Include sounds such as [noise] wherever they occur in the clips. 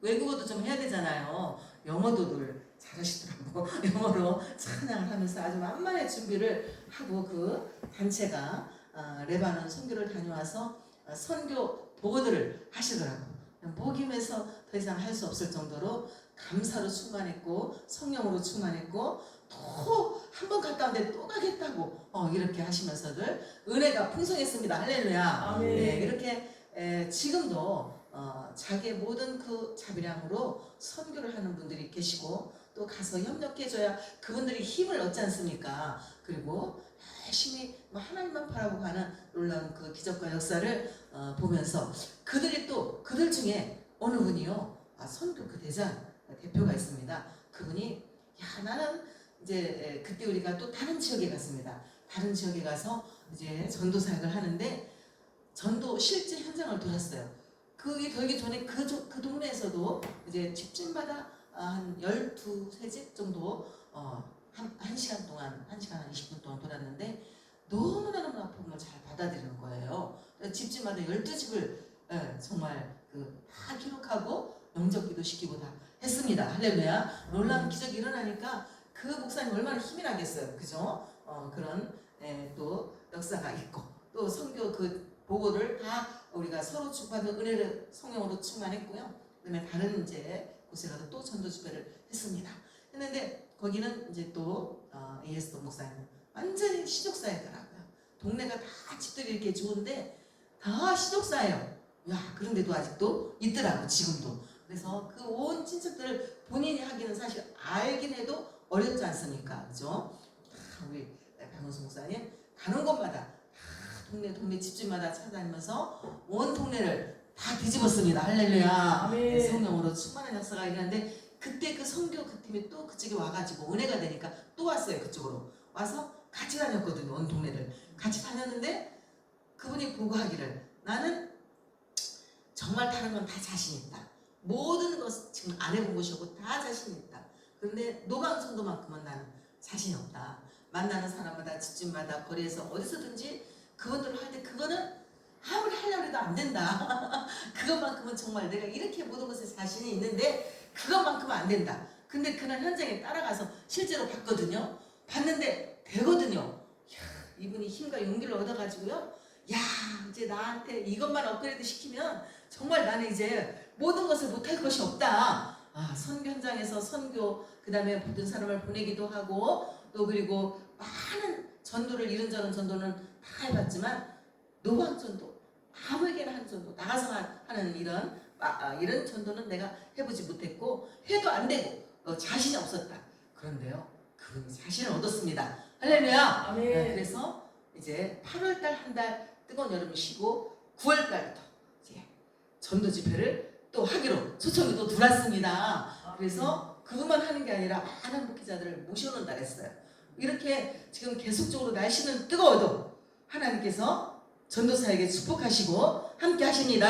외국어도 좀 해야 되잖아요. 영어도 늘 잘하시더라고. [laughs] 영어로 찬양을 하면서 아주 만만의 준비를 하고 그 단체가 아, 레바논 선교를 다녀와서 아, 선교 보고들을 하시더라고. 목임에서 더 이상 할 수 없을 정도로 감사로 충만했고 성령으로 충만했고 또 한 번 갔다 왔는데 또 가겠다고 어, 이렇게 하시면서들 은혜가 풍성했습니다. 할렐루야. 아멘. 네, 이렇게 에, 지금도 어, 자기의 모든 그 자비량으로 선교를 하는 분들이 계시고 또 가서 협력해줘야 그분들이 힘을 얻지 않습니까? 그리고 열심히 뭐 하나님만 바라보고 가는 놀라운 그 기적과 역사를 어, 보면서 그들이 또 그들 중에 어느 분이요 아, 선교 그 대장 대표가 있습니다. 그분이 야 나는 이제 에, 그때 우리가 또 다른 지역에 갔습니다. 다른 지역에 가서 이제 전도 사역을 하는데 전도 실제 현장을 돌았어요. 그게 돌기 전에 그, 조- 그 동네에서도 이제 집집마다 아, 한 12세집 정도 어, 한, 한 시간 동안, 한 시간 한 20분 동안 돌았는데 너무나 너무나 복음을 잘 받아들이는 거예요. 집집마다 12집을 예, 정말 그 다 기록하고 영접기도 시키고 다 했습니다. 할렐루야. 놀라운 기적이 일어나니까 그 목사님 얼마나 힘이 나겠어요. 그죠? 어, 그런 예, 또 역사가 있고 또 성교 그 보고를 다 우리가 서로 주받은 은혜를 성령으로 충만했고요. 그다음에 다른 이제 곳에 가서 또 전도 집회를 했습니다. 했는데 거기는 이제 또 어, AS 목사님 완전히 시족사였더라고요. 동네가 다 집들이 이렇게 좋은데 다 시족사예요. 야 그런데도 아직도 있더라고 지금도. 그래서 그 온 친척들을 본인이 하기는 사실 알긴 해도 어렵지 않습니까, 그죠? 다 우리 박원수 목사님 가는 곳마다 다 동네 동네 집집마다 찾아다니면서 온 동네를 다 뒤집었습니다. 할렐루야. 아멘. 네, 성령으로 충만한 역사가 일어났는데 그때 그 성교 그 팀이 또 그쪽에 와가지고 은혜가 되니까 또 왔어요 그쪽으로 와서 같이 다녔거든요 온 동네를 같이 다녔는데 그분이 보고하기를 나는 정말 다른 건 다 자신 있다 모든 것 지금 안 해본 것이 없고 다 자신 있다 그런데 노방송도만큼은 나는 자신이 없다 만나는 사람마다 집집마다 거리에서 어디서든지 그것들을 할 때 그거는 아무리 하려고 해도 안 된다 [laughs] 그것만큼은 정말 내가 이렇게 모든 것에 자신이 있는데 그것만큼은 안 된다. 근데 그날 현장에 따라가서 실제로 봤거든요. 봤는데 되거든요. 야, 이분이 힘과 용기를 얻어가지고요. 야, 이제 나한테 이것만 업그레이드 시키면 정말 나는 이제 모든 것을 못할 것이 없다. 아, 선교 현장에서 선교, 그 다음에 모든 사람을 보내기도 하고, 또 그리고 많은 전도를, 이런저런 전도는 다 해봤지만, 노방 전도, 아무에게나 한 전도, 나가서 하- 하는 이런 아, 아, 이런 전도는 내가 해보지 못했고 해도 안 되고 어, 자신이 없었다. 그런데요, 그분이 자신을 얻었습니다. 할렐루야. 아멘. 네, 그래서 이제 8월달 한 달 뜨거운 여름을 쉬고 9월달부터 이제 전도 집회를 또 하기로 초청이 또 들어왔습니다. 그래서 그것만 하는 게 아니라 많은 목회자들을 모셔놓는다 그랬어요. 이렇게 지금 계속적으로 날씨는 뜨거워도 하나님께서 전도사에게 축복하시고 함께 하십니다.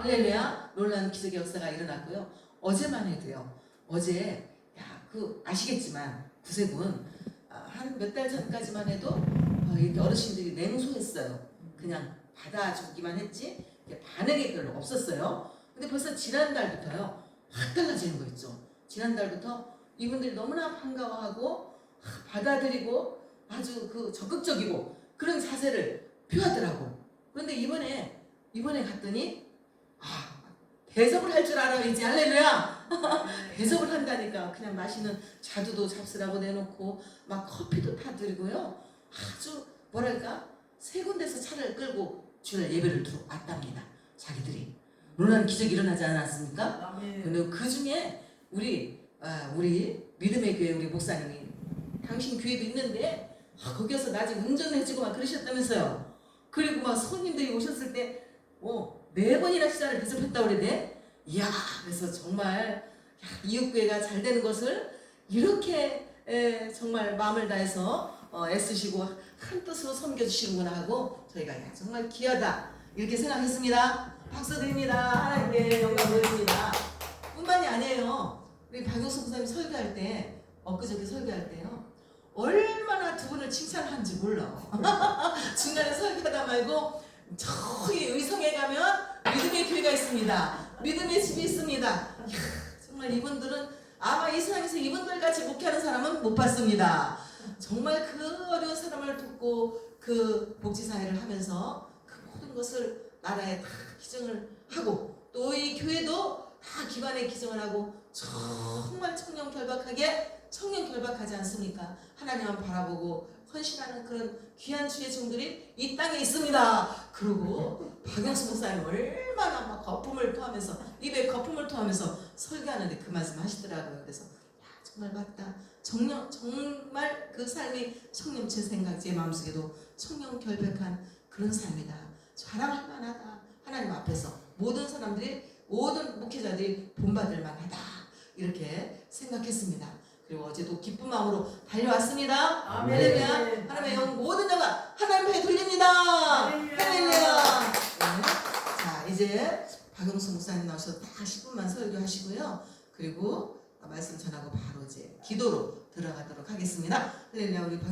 할렐루야. 놀라운 기적의 역사가 일어났고요. 어제만 해도요. 어제 야 그 아시겠지만 구세군 아, 한몇 달 전까지만 해도 어, 이렇게 어르신들이 냉소했어요. 그냥 받아주기만 했지 반응이 별로 없었어요. 근데 벌써 지난달부터요 확 달라지는 거 있죠. 지난달부터 이분들이 너무나 반가워하고 아, 받아들이고 아주 그 적극적이고 그런 자세를 표하더라고. 그런데 이번에 이번에 갔더니 아 대접을 할 줄 알아야지 할렐루야. [laughs] 대접을 한다니까 그냥 마시는 자두도 잡수라고 내놓고 막 커피도 다 드리고요. 아주 뭐랄까 세 군데서 차를 끌고 주일 예배를 들어 왔답니다. 자기들이 놀라운 기적이 일어나지 않았습니까? 근데 그 중에 우리 아, 우리 믿음의 교회 우리 목사님이 당신 교회도 있는데 아, 거기서 나중에 운전해주고 막 그러셨다면서요. 그리고 막 손님들이 오셨을 때뭐네 번이나 시자를 대접했다고 그러대. 이야 그래서 정말 야, 이웃교회가 잘 되는 것을 이렇게 에, 정말 마음을 다해서 어, 애쓰시고 한 뜻으로 섬겨주시는구나 하고 저희가 야, 정말 귀하다 이렇게 생각했습니다. 박수 드립니다. 하나님께 영광 돌립니다. 뿐만이 아니에요. 우리 박용수 목사님 설교할 때 엊그저께 설교할 때요. 얼마나 두 분을 칭찬하는지 몰라. [laughs] 중간에 설교하다 말고 저기 의성에 가면 믿음의 교회가 있습니다. 믿음의 집이 있습니다. 이야, 정말 이분들은 아마 이 세상에서 이분들 같이 목회하는 사람은 못 봤습니다. 정말 그 어려운 사람을 돕고 그 복지사회를 하면서 그 모든 것을 나라에 다 기증을 하고 또 이 교회도 다 기관에 기증을 하고 정말 청년 결박하게 청년 결박하지 않습니까? 하나님만 바라보고 헌신하는 그런 귀한 주의 종들이 이 땅에 있습니다. 그리고 박영수 목사님 얼마나 막 거품을 토하면서 입에 거품을 토하면서 설교하는데 그 말씀 하시더라고요. 그래서 야 정말 맞다. 정령 정말 그 삶이 청년 제 생각 제 마음속에도 청년 결백한 그런 삶이다. 자랑할 만하다. 하나님 앞에서 모든 사람들이 모든 목회자들이 본받을 만하다. 이렇게 생각했습니다. 그리고 어제도 기쁜 마음으로 달려왔습니다. 아멘. 왜냐면 하나님의 영 모든 영광 하나님께 돌립니다. 할렐루야. 할렐루야. 네. 자 이제 박영수 목사님 나오셔서 딱 10분만 설교하시고요. 그리고 말씀 전하고 바로 이제 기도로 들어가도록 하겠습니다. 할렐루야 우리 박